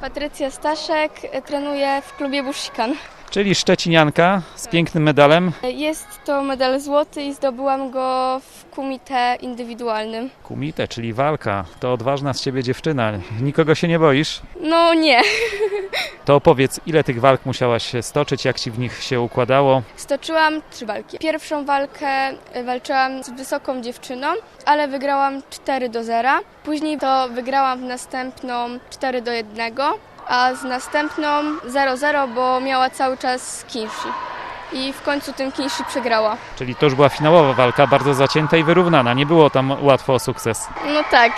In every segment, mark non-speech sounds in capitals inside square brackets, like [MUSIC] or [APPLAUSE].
Patrycja Staszek e, trenuje w klubie Bushikan. Czyli szczecinianka z pięknym medalem. Jest to medal złoty i zdobyłam go w kumite indywidualnym. Kumite, czyli walka. To odważna z ciebie dziewczyna. Nikogo się nie boisz? No nie. [LAUGHS] To opowiedz, ile tych walk musiałaś stoczyć, jak ci w nich się układało? Stoczyłam trzy walki. Pierwszą walkę e, walczyłam z wysoką dziewczyną, ale wygrałam 4 do 0. Później to wygrałam w następną 4 do 1, a z następną 0-0, bo miała cały czas Kinshi. I w końcu tym Kinshi przegrała. Czyli to już była finałowa walka, bardzo zacięta i wyrównana. Nie było tam łatwo o sukces. No tak,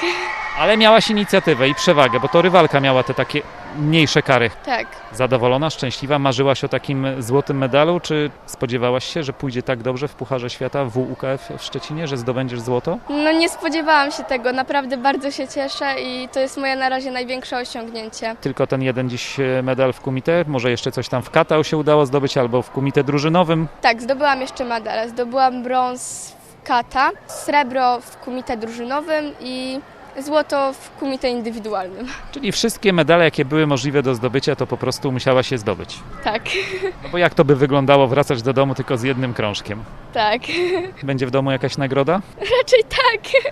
Ale miałaś inicjatywę i przewagę, bo to rywalka miała te takie mniejsze kary. tak. Zadowolona, szczęśliwa? Marzyłaś o takim złotym medalu, czy spodziewałaś się, że pójdzie tak dobrze w Pucharze Świata w WUKF w Szczecinie, że zdobędziesz złoto? No nie spodziewałam się tego, naprawdę bardzo się cieszę i to jest moje na razie największe osiągnięcie. Tylko ten jeden dziś e, medal w kumite, może jeszcze coś tam w katał się udało zdobyć, albo w kumite drużynowym. Tak, zdobyłam jeszcze medale. Zdobyłam brąz w kata, srebro w kumite drużynowym i złoto w kumite indywidualnym. Czyli wszystkie medale, jakie były możliwe do zdobycia, to po prostu musiałaś je zdobyć. Tak, No bo jak to by wyglądało wracać do domu tylko z jednym krążkiem? tak. Będzie w domu jakaś nagroda? Raczej tak.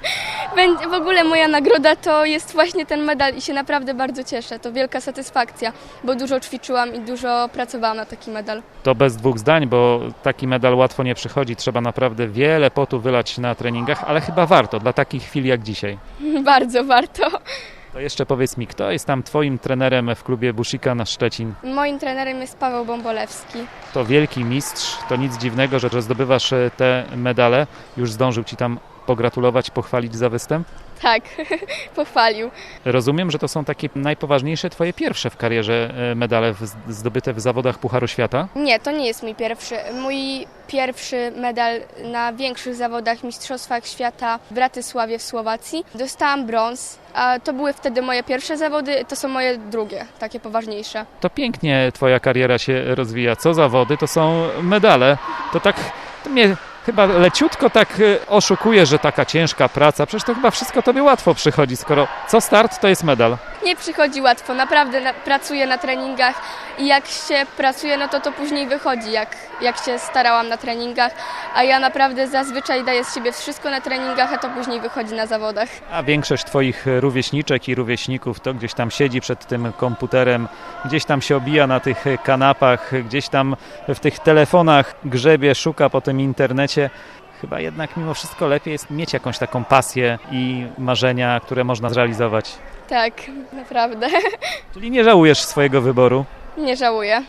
W ogóle moja nagroda to jest właśnie ten medal i się naprawdę bardzo cieszę. To wielka satysfakcja, bo dużo ćwiczyłam i dużo pracowałam na taki medal. To bez dwóch zdań, bo taki medal łatwo nie przychodzi. Trzeba naprawdę wiele potu wylać na treningach, ale chyba warto dla takich chwil jak dzisiaj. [LAUGHS] Bardzo warto. To jeszcze powiedz mi, kto jest tam twoim trenerem w klubie Bushika na Szczecin? Moim trenerem jest Paweł Bąbolewski. To wielki mistrz, to nic dziwnego, że że zdobywasz e, te medale. Już zdążył ci tam pogratulować, pochwalić za występ? Tak, [LAUGHS] pochwalił. Rozumiem, że to są takie najpoważniejsze twoje pierwsze w karierze e, medale zdobyte w zawodach Pucharu Świata. Nie, to nie jest mój pierwszy. Mój pierwszy medal na większych zawodach Mistrzostwach Świata w Bratysławie w Słowacji. Dostałam brąz, a to były wtedy moje pierwsze zawody, to są moje drugie, takie poważniejsze. To pięknie twoja kariera się rozwija. Co zawody, to są medale. To tak to mnie chyba leciutko tak e, oszukuje, że taka ciężka praca. Przecież to chyba wszystko tobie łatwo przychodzi, skoro co start to jest medal. Nie przychodzi łatwo, naprawdę na, pracuję na treningach i jak się pracuje, no to to później wychodzi, jak, jak się starałam na treningach, a ja naprawdę zazwyczaj daję z siebie wszystko na treningach, a to później wychodzi na zawodach. A większość twoich rówieśniczek i rówieśników to gdzieś tam siedzi przed tym komputerem, gdzieś tam się obija na tych kanapach, gdzieś tam w tych telefonach grzebie, szuka po tym internecie. Chyba jednak mimo wszystko lepiej jest mieć jakąś taką pasję i marzenia, które można zrealizować. Tak, naprawdę. Czyli nie żałujesz swojego wyboru. Nie żałuję.